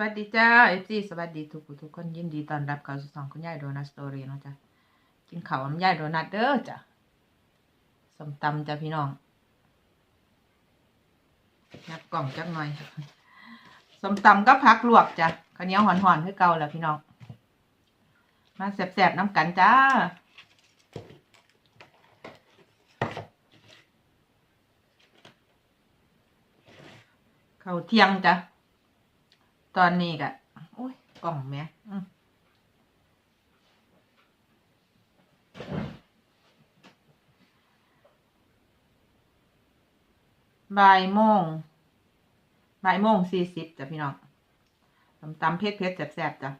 วัสดีจ้าเอฟซีสวัสดีทุกทุกคนยินดีต้อนรับเข้าสู่ช่องคุณยายโดนัทสตอรี่เนาะจ้ะกินข้าวกับยายโดนัทเด้อจ้ะสมตำจ้ะพี่น้องนับกล่องจักหน่อยสมตำก็พักลวกจ้ะข้าวเหนียวหอนๆคือเก่าแล้วพี่น้องมาแสบๆน้ำกันจ้าเขาวเที่ยงจ้ะ ตอนนี้กะโอ้ยกล่องแม่บ่ายโมงบ่ายโมงสี่สิบจ้ะพี่น้องตำตำเผ็ดเผ็ดแซ่บๆจ้ะ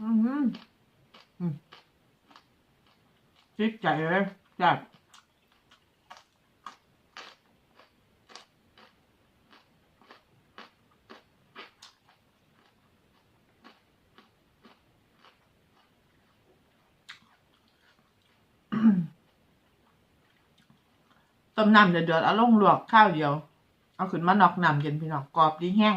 อืมอืมจิตใจเลยจ้ะ ต้มน้ำเดือดๆเอาลงลวกข้าวเดียว เอาขึ้นมานอกน้ำเย็นพี่น้องกรอบดีแห้ง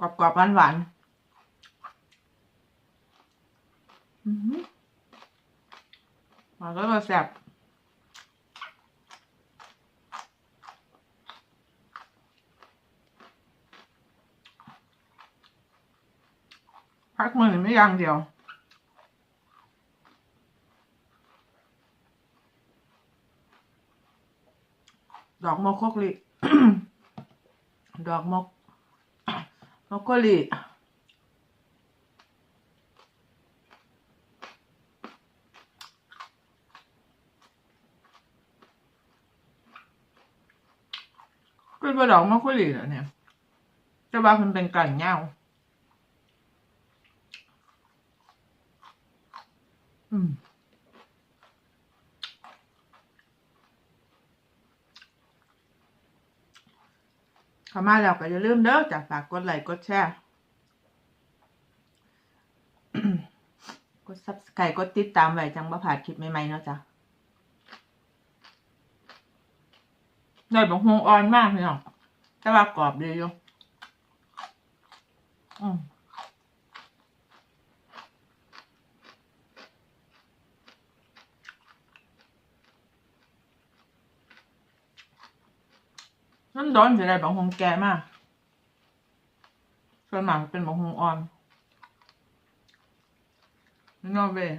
กรอบกรอบหวานหวานอื้อหือมันก็มาแซ่บ พักมือไม่อย่างเดียว ดอกมกโคกลิดอกมกมกโคลิคือว่าดอกมกโคลิเหรอเนี่ยจะว่ามันเป็นไก่เง่า อืมเข้ามาแล้วก็อย่าลืมเด้อจ้ะฝากกดไลค์กดแชร์กด subscribe กดติดตามไว้จังบ่พลาดคลิปใหม่ๆเนาะจ้ะได้บักฮวงอ่อนมากเลยเนาะแต่ว่ากรอบดีอยู่อืม นั่นร้อนจะได้บางหงแก่มาก ส่วนมากเป็นบางหงอ่อนนอร์เวย์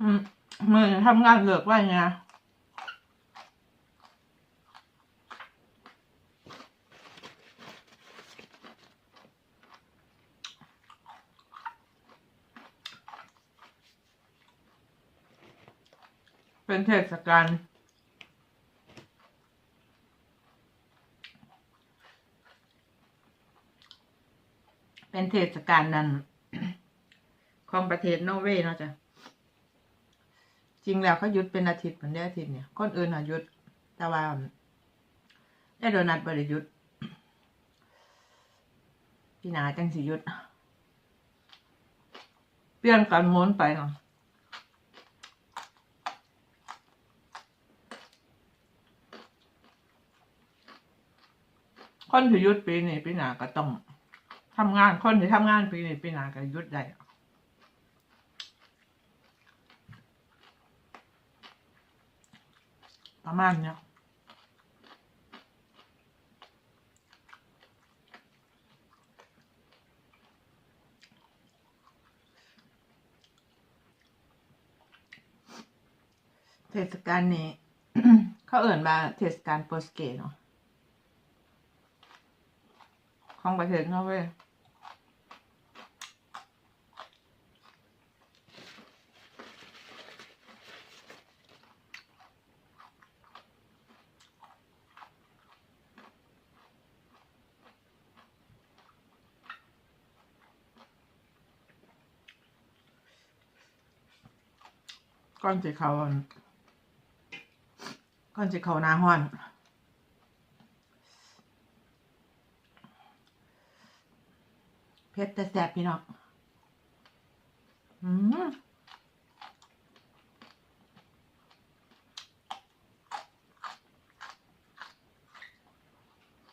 อืมมือทำงานเลิกไว้ไง เป็นเทศกาลเป็นเทศกาลนั้น ของประเทศนอร์เวย์เนาะจ้ะจริงแล้วเขาหยุดเป็นอาทิตย์เหมือนเดือนอาทิตย์เนี่ย คนอื่นอะหยุด แต่ว่าได้โดนัทบริยุทธ์พี่นาจังสิหยุดเปลี่ยนกันหมุนไปเนาะ คนที่ยุดปีนี้ปีหน้าก็ต้องทำงานคนที่ทำงานปีนี้ปีหน้าก็ยุดได้ประมาณเนี้ยเทศกาลนี้ เขาเอ่นมาเทศกาลโปสเกตเนาะ ของประเทศนอร์เวย์ก่อนสิเขาก่อนจะเขาหน้าห้อน เผ็ด แต่แซ่บพี่น้องอืม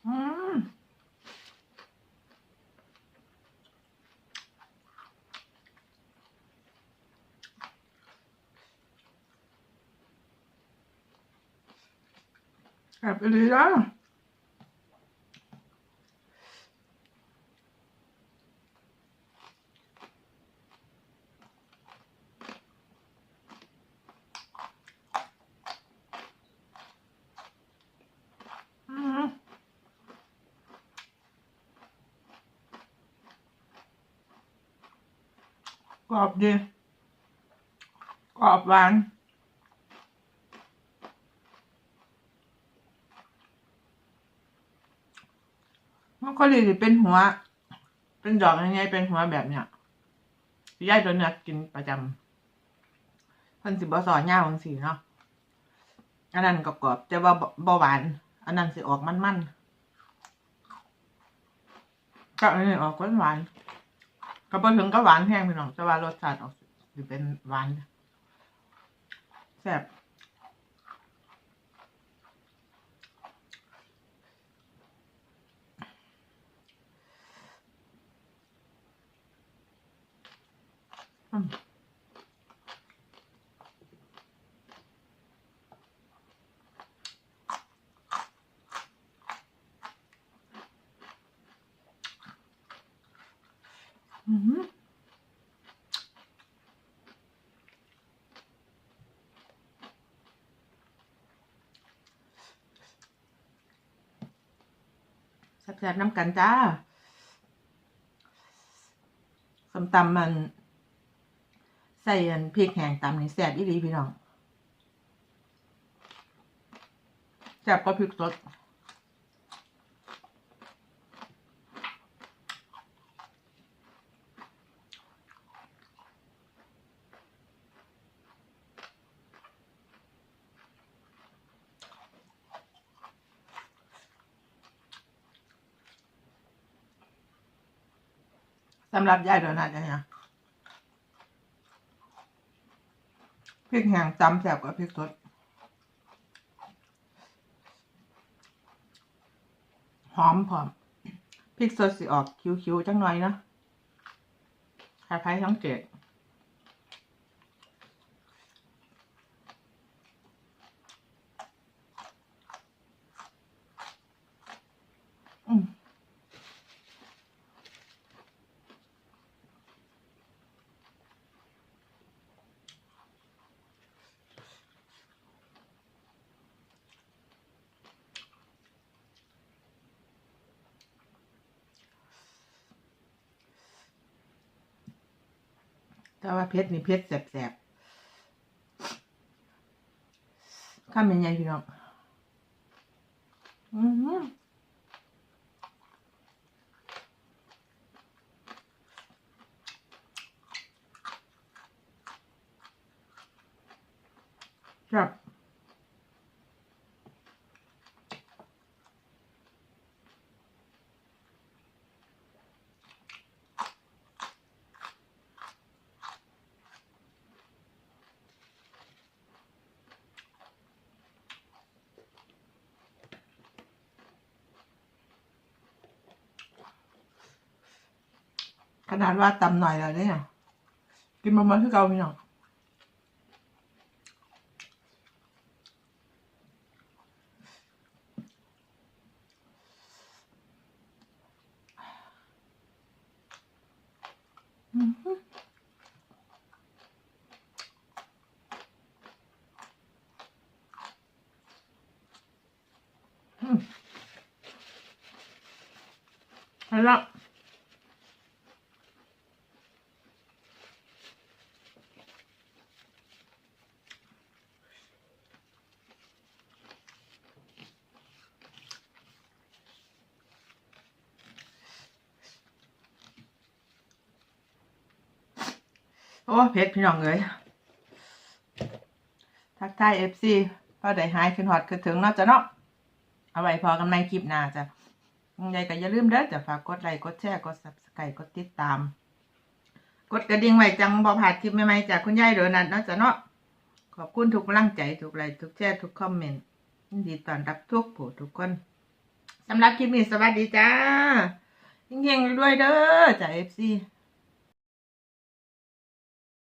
อืมแซ่บอีหลีจ้ะ อืม กรอบดีกรอบหวานมันก็เลยเป็นหัว เป็นดอกยังไงเป็นหัวแบบเนี้ยย่ายตัวเนี้ยกินประจำพิ่นสิบ่สอนย่าจังซี่เนาะอันนั้นก็กรอบแต่ว่าบ่บ่หวาน อันนั้นสิออกมันๆก็อันนี้ออกหวาน วานๆก็บ่ถึงก็หวานแห้งพี่น้องแต่ว่ารสชาติออกสิเป็นหวานแซ่บอืม ซ่บๆน้ำกันจ้าส้มตำมัน ใส่อันพริกแห้งตำนี่แซ่บอีหลีพี่น้องแซ่บก็พริกสด สำหรับยายโดนัทเนี่ยพริกแห้งจำแซ่บกว่าพริกสดหอมผอมพริกสดสิออกคิ้วๆจังหน่อยนะคล้ายๆท้องเจ็ดอืม ถ้าว่าเพชรนี่เพชรแสบๆข้ามยังไงพี่น้องอือหือครับ ขนาดว่าตำหน่อยแล้วเนี่ย กินมามาคือเก่าพี่น้องอื้อหืออืมไปละ โอ้เพชรพี่น้องเลยทักทายเอฟซีพอได้หายขึ้นฮอดคือถึงเนาะจ้ะเนาะเอาไว้พอกันในคลิปหน้าจ้ะยังไงก็อย่าลืมเด้อจะฝากกดไลค์กดแชร์กด Subscribe กดติดตาม กดกระดิ่งไว้จังบ่พลาดคลิปใหม่ๆจากคุณยายโดนัทเนาะจ้ะเนาะขอบคุณทุกกำลังใจทุกไลค์ทุกแชร์ทุกคอมเมนต์ยินดีต้อนรับทุกผู้ทุกคนสำหรับคลิปนี้สวัสดีจ้าเฮงๆด้วยเด้อจ้ะ FC